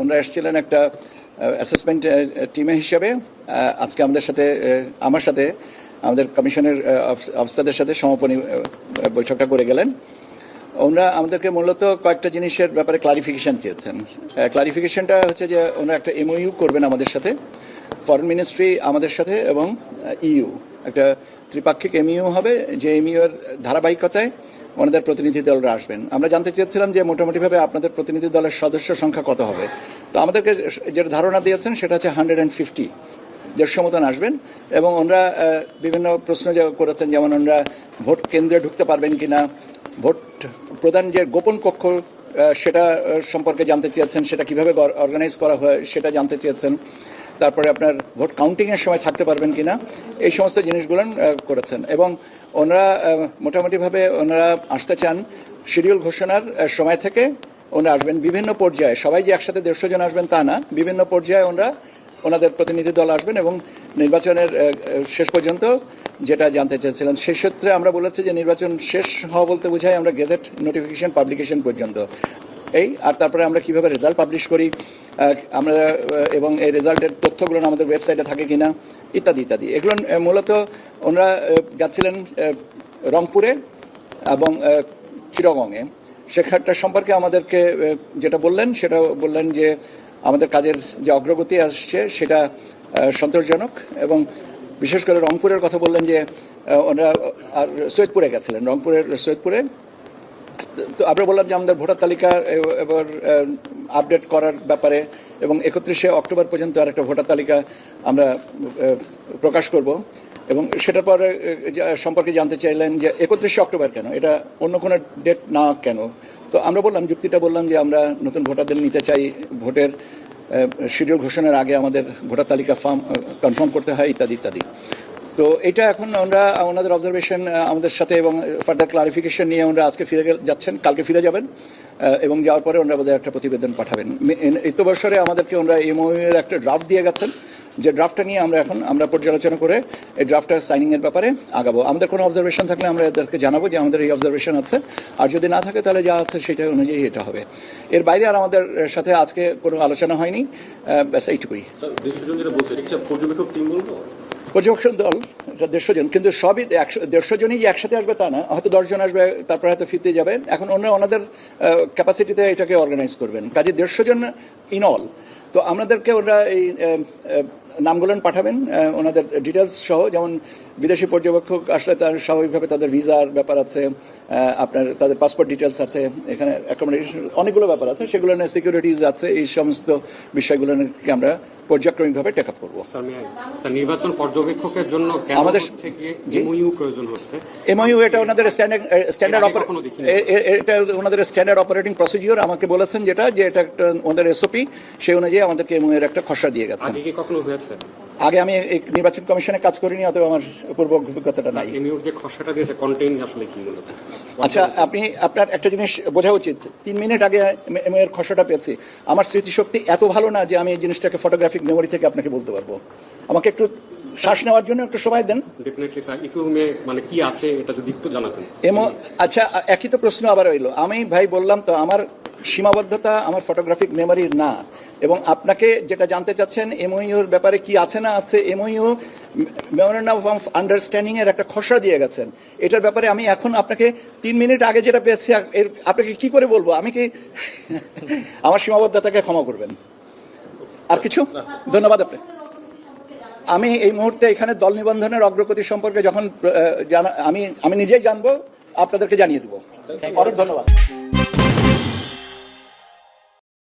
ওনারা এসেছিলেন একটা অ্যাসেসমেন্ট টিমে হিসাবে। আজকে আমাদের সাথে আমার সাথে, আমাদের কমিশনের অফিসারদের সাথে সমাপনী বৈঠকটা করে গেলেন। ওনারা আমাদেরকে মূলত কয়েকটা জিনিসের ব্যাপারে ক্লারিফিকেশন চেয়েছেন। ক্লারিফিকেশনটা হচ্ছে যে ওনারা একটা এমওইউ করবেন আমাদের সাথে ফরেন মিনিস্ট্রি আমাদের সাথে এবং ইউ একটা ত্রিপাক্ষিক এমইউ হবে, যে এমইউ এর ধারাবাহিকতায় ওনাদের প্রতিনিধি দলরা আসবেন। আমরা জানতে চেয়েছিলাম যে মোটামুটিভাবে আপনাদের প্রতিনিধি দলের সদস্য সংখ্যা কত হবে। তো আমাদেরকে যেটা ধারণা দিয়েছেন সেটা হচ্ছে হান্ড্রেড অ্যান্ড ফিফটি দেড়শো মতন আসবেন এবং ওনারা বিভিন্ন প্রশ্ন করেছেন, যেমন ওনারা ভোট কেন্দ্রে ঢুকতে পারবেন কিনা, ভোট প্রধান যে গোপন কক্ষ সেটা সম্পর্কে জানতে চেয়েছেন, সেটা কীভাবে অর্গানাইজ করা হয়, সেটা জানতে চেয়েছেন। তারপরে আপনার ভোট কাউন্টিংয়ের সময় থাকতে পারবেন কিনা, এই সমস্ত জিনিসগুলো করেছেন। এবং ওনারা মোটামুটিভাবে ওনারা আসতে চান শিডিউল ঘোষণার সময় থেকে ওনারা আসবেন বিভিন্ন পর্যায়ে। সবাই যে একসাথে দেড়শো জন আসবেন তা না। বিভিন্ন পর্যায়ে ওনারা ওনাদের প্রতিনিধি দল আসবেন এবং নির্বাচনের শেষ পর্যন্ত যেটা জানতে চেয়েছিলেন, সেই সূত্রে আমরা বলেছি যে নির্বাচন শেষ হওয়া বলতে বোঝায় আমরা গেজেট নোটিফিকেশন পাবলিকেশন পর্যন্ত। এই আর তারপরে আমরা কীভাবে রেজাল্ট পাবলিশ করি আমরা এবং এই রেজাল্টের তথ্যগুলো আমাদের ওয়েবসাইটে থাকে কিনা ইত্যাদি ইত্যাদি। এগুলো মূলত ওনারা যাচ্ছিলেন রংপুরে এবং আহ, চিরগংয়ে। সেখানটা সম্পর্কে আমাদেরকে যেটা বললেন সেটা বললেন যে আমাদের কাজের যে অগ্রগতি আসছে সেটা সন্তোষজনক এবং বিশেষ করে রংপুরের কথা বললেন যে ওনারা আর সৈয়দপুরে গেছিলেন রংপুরের সৈয়দপুরে। তো আমরা বললাম যে আমাদের ভোটার তালিকা এবার আপডেট করার ব্যাপারে এবং একত্রিশে অক্টোবর পর্যন্ত আর একটা ভোটার তালিকা আমরা প্রকাশ করব। এবং সেটার পরে সম্পর্কে জানতে চাইলেন যে একত্রিশে অক্টোবর কেন? এটা অন্য কোনো ডেট না কেন? তো আমরা বললাম, যুক্তিটা বললাম যে আমরা নতুন ভোটারদের নিতে চাই, ভোটের শিডিউল ঘোষণার আগে আমাদের ভোটার তালিকা ফার্ম কনফার্ম করতে হয়, ইত্যাদি ইত্যাদি। তো এটা এখন আমরা, ওনাদের অবজারভেশন আমাদের সাথে এবং ফার্দার ক্লারিফিকেশন নিয়ে ওনারা আজকে ফিরে যাচ্ছেন, কালকে ফিরে যাবেন এবং যাওয়ার পরে ওনারা বোধহয় একটা প্রতিবেদন পাঠাবেন। বছরে আমাদেরকে ওনারা এমও এর একটা ড্রাফট দিয়ে গেছেন, যে ড্রাফটটা নিয়ে আমরা এখন আমরা পর্যালোচনা করে এই ড্রাফটটা সাইনিংয়ের ব্যাপারে আগাবো। আমাদের কোনো অবজারভেশন থাকলে আমরা এদেরকে জানাব যে আমাদের এই অবজারভেশন আছে। আর যদি না থাকে তাহলে যা আছে সেটা অনুযায়ী এটা হবে। এর বাইরে আর আমাদের সাথে আজকে কোনো আলোচনা হয়নি ব্যাস এইটুকুই। পর্যবেক্ষণ দল দেড়শো জন, কিন্তু সবই একশো, দেড়শো জনই যে একসাথে আসবে তা না, হয়তো দশজন আসবে, তারপরে হয়তো ফিরতে যাবে। এখন অন্য, ওনাদের ক্যাপাসিটিতে এটাকে অর্গানাইজ করবেন। কাজে দেড়শো জন ইন অল তো আমাদেরকে ওরা এই নামগুলো পাঠাবেন ওনাদের ডিটেলস সহ, যেমন বিদেশি পর্যবেক্ষক আসলে তার স্বাভাবিকভাবে তাদের ভিসার ব্যাপার আছে আপনার তাদের পাসপোর্ট ডিটেলস আছে, এখানে অ্যাকোমোডেশন অনেকগুলো ব্যাপার আছে, সেগুলো নিয়ে সিকিউরিটিজ আছে, এই সমস্ত বিষয়গুলোকে আমরা পর্যায়ক্রমিকভাবে টেক আপ করব নির্বাচন পর্যবেক্ষকের জন্য আমাদের- এমওইউ প্রয়োজন হচ্ছে? এমআইউ এটা ওনাদের স্ট্যান্ডার্ড। এটা ওনাদের স্ট্যান্ডার্ড অপারেটিং প্রসিডিওর আমাকে বলেছেন যেটা যে এটা একটা ওনাদের এসওপি সেই অনুযায়ী আমাদেরকে এমআইউ এর একটা খসড়া দিয়ে গেছে আগে কি কখনো হয়েছে? আগে আমি নির্বাচন কমিশনে কাজ করিনি অতএব আমার পূর্ব অভিজ্ঞতাটা নাই। যে খসড়াটা দিয়েছে কন্টেন্ট আসলে কি আচ্ছা আপনি আপনার একটা জিনিস বোঝা উচিত। তিন মিনিট আগে এম এর খসড়াটা পেয়েছি। আমার স্মৃতিশক্তি এত ভালো না যে আমি এই জিনিসটাকে ফটোগ্রাফিক মেমোরি থেকে আপনাকে বলতে পারব। আমাকে একটু শ্বাস নেওয়ার জন্য একটু সময় দেন। ডেফিনেটলি স্যার ইফ মে মানে কি আছে এটা যদি একটু জানাতেন। এমো আচ্ছা একই তো প্রশ্ন আবার রইল। আমি ভাই বললাম তো আমার সীমাবদ্ধতা আমার ফটোগ্রাফিক মেমোরির না। এবং আপনাকে যেটা জানতে চাচ্ছেন এমওইউর ব্যাপারে কি আছে না আছে এমওইউ মেমোরেন্ডাম অফ আন্ডারস্ট্যান্ডিংয়ের একটা খসড়া দিয়ে গেছেন। এটার ব্যাপারে আমি এখন আপনাকে তিন মিনিট আগে যেটা পেয়েছি এর আপনাকে কি করে বলব? আমি কি আমার সীমাবদ্ধতাকে ক্ষমা করবেন। আর কিছু? ধন্যবাদ আপনি। আমি এই মুহূর্তে এখানে দল নিবন্ধনের অগ্রগতি সম্পর্কে যখন জানা আমি আমি নিজেই জানব আপনাদেরকে জানিয়ে দেবো। অনেক ধন্যবাদ।